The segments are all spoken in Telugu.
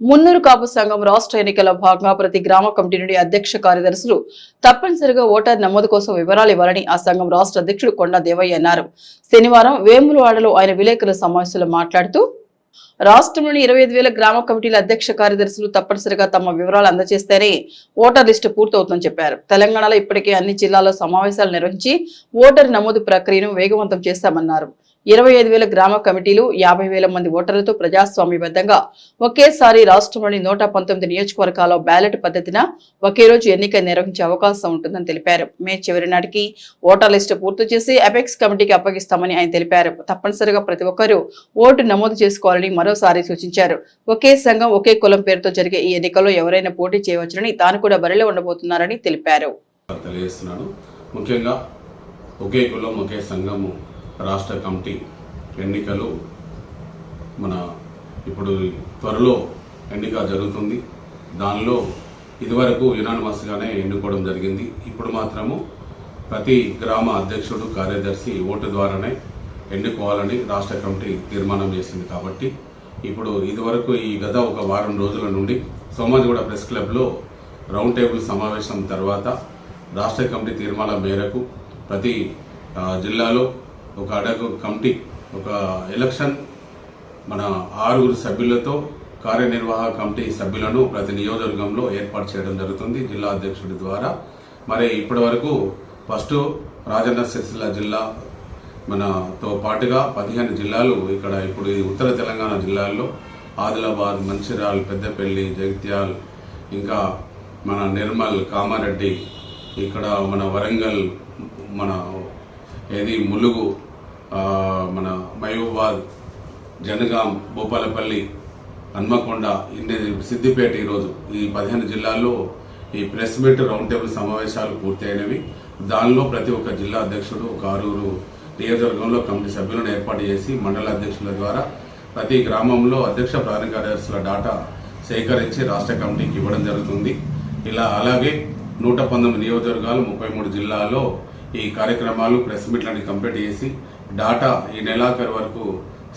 మున్నూరు కాపు సంఘం రాష్ట్ర ఎన్నికల భాగంగా ప్రతి గ్రామ కమిటీ నుండి అధ్యక్ష కార్యదర్శులు తప్పనిసరిగా ఓటర్ నమోదు కోసం వివరాలు ఇవ్వాలని ఆ సంఘం రాష్ట్ర అధ్యక్షుడు కొండా దేవయ్య అన్నారు. శనివారం వేములవాడలో ఆయన విలేకరుల సమావేశంలో మాట్లాడుతూ రాష్ట్రంలోని ఇరవై ఐదు వేల గ్రామ కమిటీల అధ్యక్ష కార్యదర్శులు తప్పనిసరిగా తమ వివరాలు అందజేస్తేనే ఓటర్ లిస్టు పూర్తవుతుందని చెప్పారు. తెలంగాణలో ఇప్పటికే అన్ని జిల్లాల్లో సమావేశాలు నిర్వహించి ఓటర్ నమోదు ప్రక్రియను వేగవంతం చేశామన్నారు ఇరవై ఐదు వేల గ్రామ కమిటీలు యాభై వేల మంది ఓటర్లతో ప్రజాస్వామ్యబద్ధంగా ఒకేసారి రాష్ట్రంలోని నూట పంతొమ్మిది నియోజకవర్గాల్లో బ్యాలెట్ పద్ధతిన ఒకే రోజు ఎన్నిక నిర్వహించే అవకాశం ఉంటుందని తెలిపారు. మే చివరి నాటికి ఓటర్ లిస్టు పూర్తి చేసి అపెక్స్ కమిటీకి అప్పగిస్తామని ఆయన తెలిపారు. తప్పనిసరిగా ప్రతి ఒక్కరూ ఓటు నమోదు చేసుకోవాలని మరోసారి సూచించారు. ఒకే సంఘం ఒకే కులం పేరుతో జరిగే ఈ ఎన్నికల్లో ఎవరైనా పోటీ చేయవచ్చునని తాను కూడా బరిలో ఉండబోతున్నారని తెలిపారు. తెలియజేస్తున్నాను. ముఖ్యంగా ఒకే కులం ఒకే సంఘము రాష్ట్ర కమిటీ ఎన్నికలు మన ఇప్పుడు త్వరలో ఎన్నిక జరుగుతుంది. దానిలో ఇదివరకు యునానిమస్గానే ఎన్నుకోవడం జరిగింది. ఇప్పుడు మాత్రము ప్రతి గ్రామ అధ్యక్షుడు కార్యదర్శి ఓటు ద్వారానే ఎన్నుకోవాలని రాష్ట్ర కమిటీ తీర్మానం చేసింది కాబట్టి ఇప్పుడు ఇదివరకు ఈ గత ఒక వారం రోజుల నుండి సోమాజిగూడ ప్రెస్ క్లబ్లో రౌండ్ టేబుల్ సమావేశం తర్వాత రాష్ట్ర కమిటీ తీర్మానం మేరకు ప్రతి జిల్లాలో ఒక అడగ కమిటీ ఒక ఎలక్షన్ మన ఆరుగురు సభ్యులతో కార్యనిర్వాహక కమిటీ సభ్యులను ప్రతి నియోజకవర్గంలో ఏర్పాటు చేయడం జరుగుతుంది జిల్లా అధ్యక్షుడి ద్వారా. మరి ఇప్పటి వరకు ఫస్ట్ రాజన్న సిరిసిల్ల జిల్లా మనతో పాటుగా పదిహేను జిల్లాలు ఇక్కడ ఇప్పుడు ఈ ఉత్తర తెలంగాణ జిల్లాల్లో ఆదిలాబాద్ మంచిర్యాల్ పెద్దపల్లి జగిత్యాల్ ఇంకా మన నిర్మల్ కామారెడ్డి ఇక్కడ మన వరంగల్ మన ఏది ములుగు మన మయూబాద్ జనగాం భూపాలపల్లి హన్మకొండ ఇన్ని సిద్దిపేట ఈరోజు ఈ పదిహేను జిల్లాల్లో ఈ ప్రెస్ మీట్ రౌండ్ టేబుల్ సమావేశాలు పూర్తయినవి. దానిలో ప్రతి ఒక్క జిల్లా అధ్యక్షుడు ఒక ఆరుగురు నియోజకవర్గంలో కమిటీ సభ్యులను ఏర్పాటు చేసి మండల అధ్యక్షుల ద్వారా ప్రతి గ్రామంలో అధ్యక్ష ప్రధాన కార్యదర్శుల డాటా సేకరించి రాష్ట్ర కమిటీకి ఇవ్వడం జరుగుతుంది. ఇలా అలాగే నూట పంతొమ్మిది నియోజకవర్గాలు ముప్పై మూడు జిల్లాల్లో ఈ కార్యక్రమాలు ప్రెస్ మీట్ లాంటివి కంప్లీట్ చేసి డాటా ఈ నెలాఖరు వరకు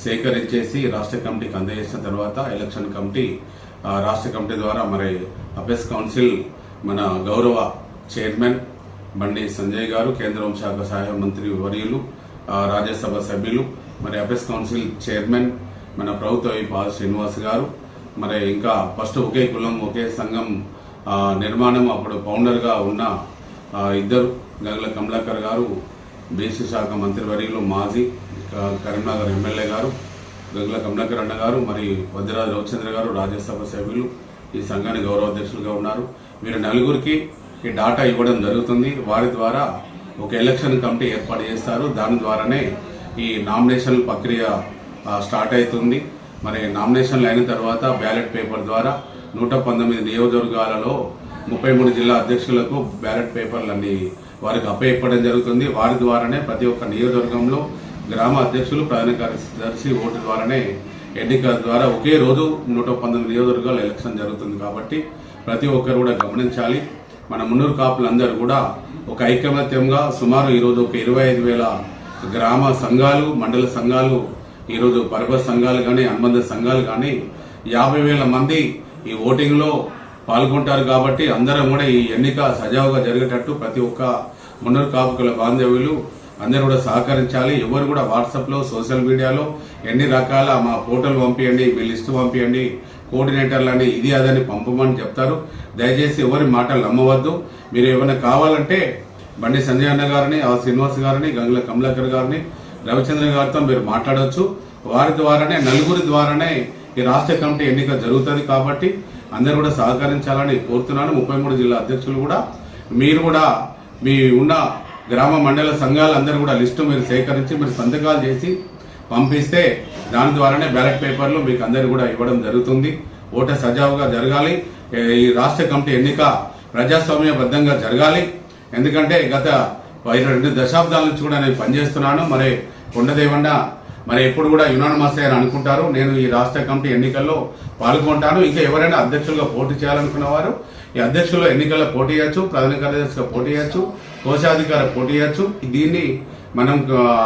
సేకరించేసి రాష్ట్ర కమిటీకి అందజేసిన తర్వాత ఎలక్షన్ కమిటీ రాష్ట్ర కమిటీ ద్వారా మరి అపెస్ కౌన్సిల్ మన గౌరవ చైర్మన్ బండి సంజయ్ గారు కేంద్ర హోంశాఖ సహాయ మంత్రి వర్యులు రాజ్యసభ సభ్యులు మరి అపెస్ కౌన్సిల్ చైర్మన్ మన ప్రభుత్వ విపాల్ శ్రీనివాస్ గారు. మరి ఇంకా ఫస్ట్ ఒకే కులం ఒకే సంఘం నిర్మాణం అప్పుడు ఫౌండర్గా ఉన్న ఇద్దరు గగల కమలాకర్ గారు బీసీ శాఖ మంత్రివర్యులు మాజీ కరీంనగర్ ఎమ్మెల్యే గారు గంగుల కమలాకర్ అన్న గారు మరి వద్దిరాజు రవిచంద్ర గారు రాజ్యసభ సభ్యులు ఈ సంఘానికి గౌరవ అధ్యక్షులుగా ఉన్నారు. వీరు నలుగురికి ఈ డాటా ఇవ్వడం జరుగుతుంది. వారి ద్వారా ఒక ఎలక్షన్ కమిటీ ఏర్పాటు చేస్తారు. దాని ద్వారానే ఈ నామినేషన్ ప్రక్రియ స్టార్ట్ అవుతుంది. మరి నామినేషన్లు అయిన తర్వాత బ్యాలెట్ పేపర్ ద్వారా నూట పంతొమ్మిది నియోజకవర్గాలలో ముప్పై మూడు జిల్లా అధ్యక్షులకు బ్యాలెట్ పేపర్లు అన్ని వారికి అప్పచెప్పడం జరుగుతుంది. వారి ద్వారానే ప్రతి ఒక్క నియోజకవర్గంలో గ్రామ అధ్యక్షులు ప్రధాన కార్యదర్శి ఓటు ద్వారానే ఎన్నికల ద్వారా ఒకే రోజు నూట పంతొమ్మిది నియోజకవర్గాలు ఎలక్షన్ జరుగుతుంది కాబట్టి ప్రతి ఒక్కరు కూడా గమనించాలి. మన మున్నూరు కాపులందరూ కూడా ఒక ఐకమత్యంగా సుమారు ఈరోజు ఒక ఇరవై ఐదు వేల గ్రామ సంఘాలు మండల సంఘాలు ఈరోజు పర్వత సంఘాలు కానీ అనుబంధ సంఘాలు కానీ యాభై వేల మంది ఈ ఓటింగ్లో పాల్గొంటారు కాబట్టి అందరం కూడా ఈ ఎన్నిక సజావుగా జరిగేటట్టు ప్రతి ఒక్క మున్నూరు కాపుకుల బాంధవ్యులు అందరూ కూడా సహకరించాలి. ఎవరు కూడా వాట్సాప్లో సోషల్ మీడియాలో ఎన్ని రకాల మా ఫోటోలు పంపించండి మీ లిస్టు పంపించండి కోఆర్డినేటర్లని ఇది అదని పంపమని చెప్తారు. దయచేసి ఎవరి మాటలు నమ్మవద్దు. మీరు ఏమైనా కావాలంటే బండి సంజయ్ అన్న గారిని ఆ శ్రీనివాస్ గారిని గంగుల కమలాకర్ గారిని రవిచంద్ర గారితో మీరు మాట్లాడవచ్చు వారి ద్వారానే నలుగురి ద్వారానే ఈ రాష్ట్ర కమిటీ ఎన్నిక జరుగుతుంది కాబట్టి అందరూ కూడా సహకరించాలని కోరుతున్నాను. ముప్పై మూడు జిల్లా అధ్యక్షులు కూడా మీరు కూడా మీ ఉన్న గ్రామ మండల సంఘాలు అందరూ కూడా లిస్టు మీరు సేకరించి మీరు సంతకాలు చేసి పంపిస్తే దాని ద్వారానే బ్యాలెట్ పేపర్లు మీకు అందరు కూడా ఇవ్వడం జరుగుతుంది. ఓట సజావుగా జరగాలి. ఈ రాష్ట్ర కమిటీ ఎన్నిక ప్రజాస్వామ్యబద్ధంగా జరగాలి. ఎందుకంటే గత ఇరవై రెండు దశాబ్దాల నుంచి కూడా నేను పనిచేస్తున్నాను. మరి కొండదేవన్న మరి ఎప్పుడు కూడా యునానమస్ అని అనుకుంటారు నేను ఈ రాష్ట్ర కమిటీ ఎన్నికల్లో పాల్గొంటాను. ఇంకా ఎవరైనా అధ్యక్షులుగా పోటీ చేయాలనుకున్న వారు ఈ అధ్యక్షులు ఎన్నికల్లో పోటీ చేయొచ్చు ప్రధాన కార్యదర్శిగా పోటీ చేయొచ్చు కోశాధికారి పోటీ చేయొచ్చు. దీన్ని మనం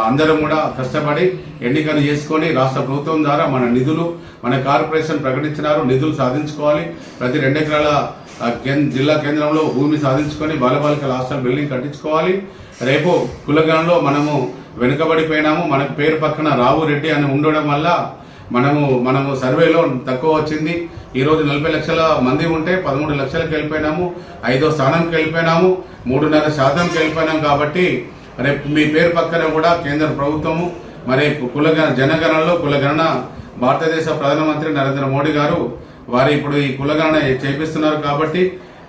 అందరం కూడా కష్టపడి ఎన్నికలు చేసుకొని రాష్ట్ర ప్రభుత్వం ద్వారా మన నిధులు మన కార్పొరేషన్ ప్రకటించినారు నిధులు సాధించుకోవాలి. ప్రతి రెండు ఎకరాల జిల్లా కేంద్రంలో భూమి సాధించుకొని బాలబాలికల హాస్టల్ బిల్డింగ్ కట్టించుకోవాలి. రేపు కులగణంలో మనము వెనుకబడిపోయినాము. మనకు పేరు పక్కన రావు రెడ్డి అని ఉండడం వల్ల మనము మనము సర్వేలో తక్కువ వచ్చింది. ఈరోజు నలభై లక్షల మంది ఉంటే పదమూడు లక్షలకు వెళ్ళిపోయినాము. ఐదో స్థానంకి వెళ్ళిపోయినాము. మూడున్నర శాతంకి వెళ్ళిపోయినాం కాబట్టి రేపు మీ పేరు పక్కన కూడా కేంద్ర ప్రభుత్వము మరి కులగణ జనగణనలో కులగణన భారతదేశ ప్రధానమంత్రి నరేంద్ర మోడీ గారు వారు ఇప్పుడు ఈ కులగణన చేపిస్తున్నారు కాబట్టి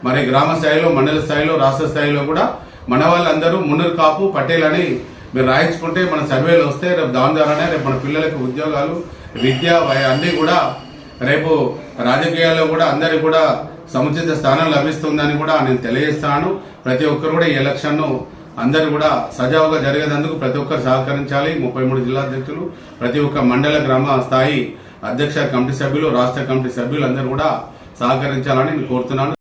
మరి గ్రామ స్థాయిలో మండల స్థాయిలో రాష్ట్ర స్థాయిలో కూడా మన వాళ్ళందరూ మున్నూరు కాపు పటేల్ అని మీరు రాయించుకుంటే మన సర్వేలు వస్తే రేపు దాని ద్వారానే రేపు మన పిల్లలకు ఉద్యోగాలు విద్య వయ- అన్నీ కూడా రేపు రాజకీయాల్లో కూడా అందరికి కూడా సముచిత స్థానం లభిస్తుందని కూడా నేను తెలియజేస్తాను ప్రతి ఒక్కరు కూడా ఈ ఎలక్షన్ను అందరూ కూడా సజావుగా జరిగేందుకు ప్రతి ఒక్కరు సహకరించాలి. ముప్పై మూడు జిల్లా అధ్యక్షులు ప్రతి ఒక్క మండల గ్రామ స్థాయి అధ్యక్ష కమిటీ సభ్యులు రాష్ట్ర కమిటీ సభ్యులు అందరూ కూడా సహకరించాలని నేను కోరుతున్నాను.